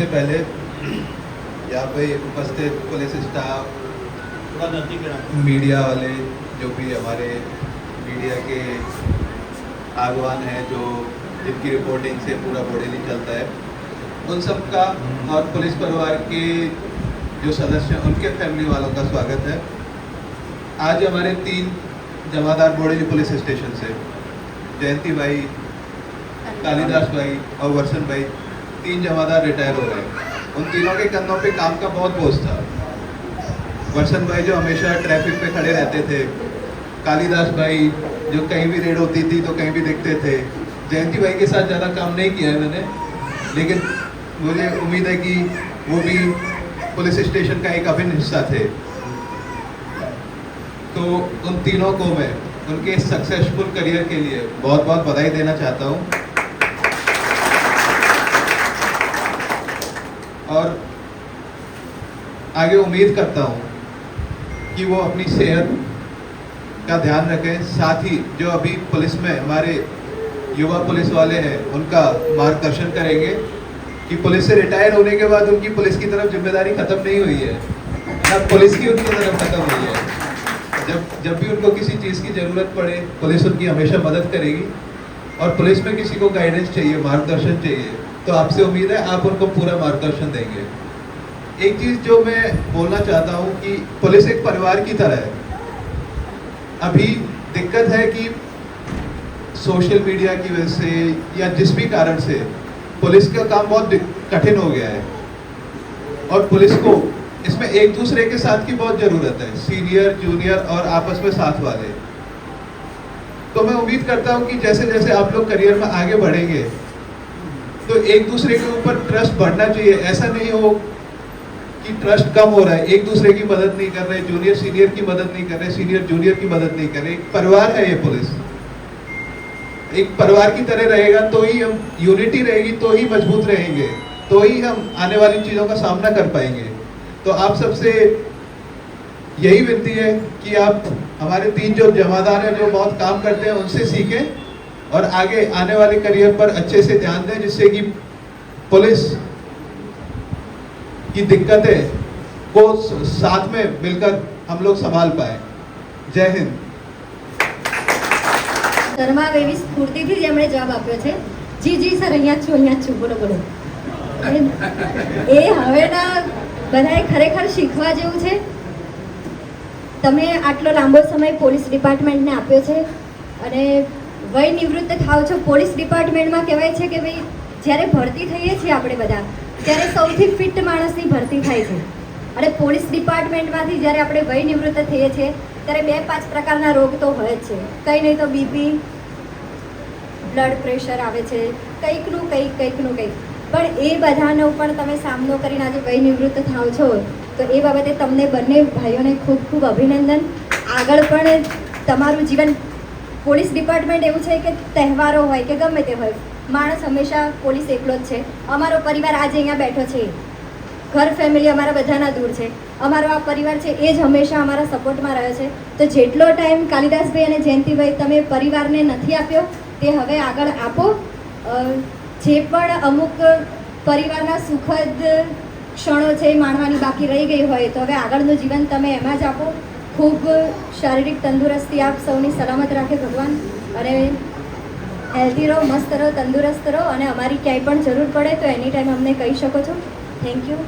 पहले यहाँ पे उपस्थित पुलिस स्टाफ, मीडिया वाले, जो भी हमारे मीडिया के आगवान हैं, जो जिनकी रिपोर्टिंग से पूरा बॉडी चलता है, उन सब का और पुलिस परिवार के जो सदस्य हैं, उनके फैमिली वालों का स्वागत है। आज हमारे तीन जमादार बोड़ेली पुलिस स्टेशन से, जयंती भाई, कालिदास भाई और वर्षन भाई तीन जमादार रिटायर हो गए उन तीनों के कंधों पे काम का बहुत बोझ था। वर्षन भाई जो हमेशा ट्रैफ़िक पे खड़े रहते थे, कालिदास भाई जो कहीं भी रेड होती थी तो कहीं भी देखते थे। जयंती भाई के साथ ज़्यादा काम नहीं किया है मैंने, लेकिन मुझे उम्मीद है कि वो भी पुलिस स्टेशन का एक अभिन्न हिस्सा थे। तो उन तीनों को मैं उनके सक्सेसफुल करियर के लिए बहुत बहुत बधाई देना चाहता हूँ। और आगे उम्मीद करता हूँ कि वो अपनी सेहत का ध्यान रखें। साथ ही जो अभी पुलिस में हमारे युवा पुलिस वाले हैं, उनका मार्गदर्शन करेंगे कि पुलिस से रिटायर होने के बाद उनकी पुलिस की तरफ़ ज़िम्मेदारी खत्म नहीं हुई है। ना पुलिस की उनकी तरफ़ खत्म हुई है। जब जब भी उनको किसी चीज़ की ज़रूरत पड़े, पुलिस उनकी हमेशा मदद करेगी और पुलिस में किसी को गाइडेंस चाहिए, मार्गदर्शन चाहिए। तो आपसे उम्मीद है आप उनको पूरा मार्गदर्शन देंगे। एक चीज़ जो मैं बोलना चाहता हूँ कि पुलिस एक परिवार की तरह है। अभी दिक्कत है कि सोशल मीडिया की वजह से या जिस भी कारण से पुलिस का काम बहुत कठिन हो गया है। और पुलिस को इसमें एक दूसरे के साथ की बहुत ज़रूरत है, सीनियर, जूनियर और आपस में साथ वाले। तो मैं उम्मीद करता हूँ कि जैसे जैसे आप लोग करियर में आगे बढ़ेंगे तो एक दूसरे के ऊपर ट्रस्ट बढ़ना चाहिए। ऐसा नहीं हो कि ट्रस्ट कम हो रहा है। एक दूसरे की मदद नहीं कर रहे जूनियर सीनियर की मदद नहीं कर रहे सीनियर जूनियर की मदद नहीं कर रहे। एक परिवार है ये पुलिस। एक परिवार की तरह रहेगा तो ही हम यूनिटी रहेगी तो ही मज़बूत रहेंगे तो ही हम आने वाली चीज़ों का सामना कर पाएँगे। तो आप सबसे यही विनती है कि आप हमारे तीन जो जमादार हैं, जो बहुत काम करते हैं, उनसे सीखें। और आगे आने वाले करियर पर अच्छे से ध्यान दें जिससे कि पुलिस की दिक्कतें को स- साथ में मिलकर हम लोग संभाल पाए जय हिंद શર્મા એવી સ્ફૂર્તિથી જ એમણે જવાબ આપ્યો છે જી જી સર અહીંયા જ છું અહીંયા જ છું બોલો બોલો એ એ હવેના બધાએ ખરેખર શીખવા જેવું છે તમે આટલો લાંબો સમય પોલીસ ડિપાર્ટમેન્ટને આપ્યો છે અને વય નિવૃત્ત થાવ છો. પોલીસ ડિપાર્ટમેન્ટમાં કહેવાય છે કે ભાઈ જ્યારે ભરતી થઈએ છીએ આપણે બધા, ત્યારે સૌથી ફિટ માણસની ભરતી થાય છે. અને પોલીસ ડિપાર્ટમેન્ટમાંથી જ્યારે આપણે વય નિવૃત્ત થઈએ છીએ, ત્યારે બે પાંચ પ્રકારના રોગ તો હોય જ છે. કંઈ નહીં તો બીપી, બ્લડ પ્રેશર આવે છે, કંઈકનું કંઈક કંઈકનું કંઈક. પણ એ બધાનો પણ તમે સામનો કરીને આજે વય નિવૃત્ત થાવ છો, તો એ બાબતે તમને બંને ભાઈઓને ખૂબ ખૂબ અભિનંદન. આગળ પણ તમારું જીવન પોલીસ ડિપાર્ટમેન્ટ એવું છે કે તહેવારો હોય કે ગમે તે હોય, માણસ હંમેશા પોલીસ એકલો જ છે. અમારો પરિવાર આજે અહીંયા બેઠો છે. ઘર ફેમિલી અમારા બધાના દૂર છે. અમારો આ પરિવાર છે એ જ હંમેશા અમારા સપોર્ટમાં રહ્યો છે. તો જેટલો ટાઈમ કાલિદાસભાઈ અને જયંતિભાઈ તમે પરિવારને નથી આપ્યો, તે હવે આગળ આપો. જે પણ અમુક પરિવારના સુખદ ક્ષણો છે એ માણવાની બાકી રહી ગઈ હોય તો હવે આગળનું જીવન તમે એમાં જ આપો. ખૂબ શારીરિક તંદુરસ્તી આપ સૌની સલામત રાખે ભગવાન. અને હેલ્ધી રહો, મસ્ત રહો, તંદુરસ્ત રહો અને અમારી ક્યાંય પણ જરૂર પડે તો એની ટાઈમ અમને કહી શકો છો. Thank you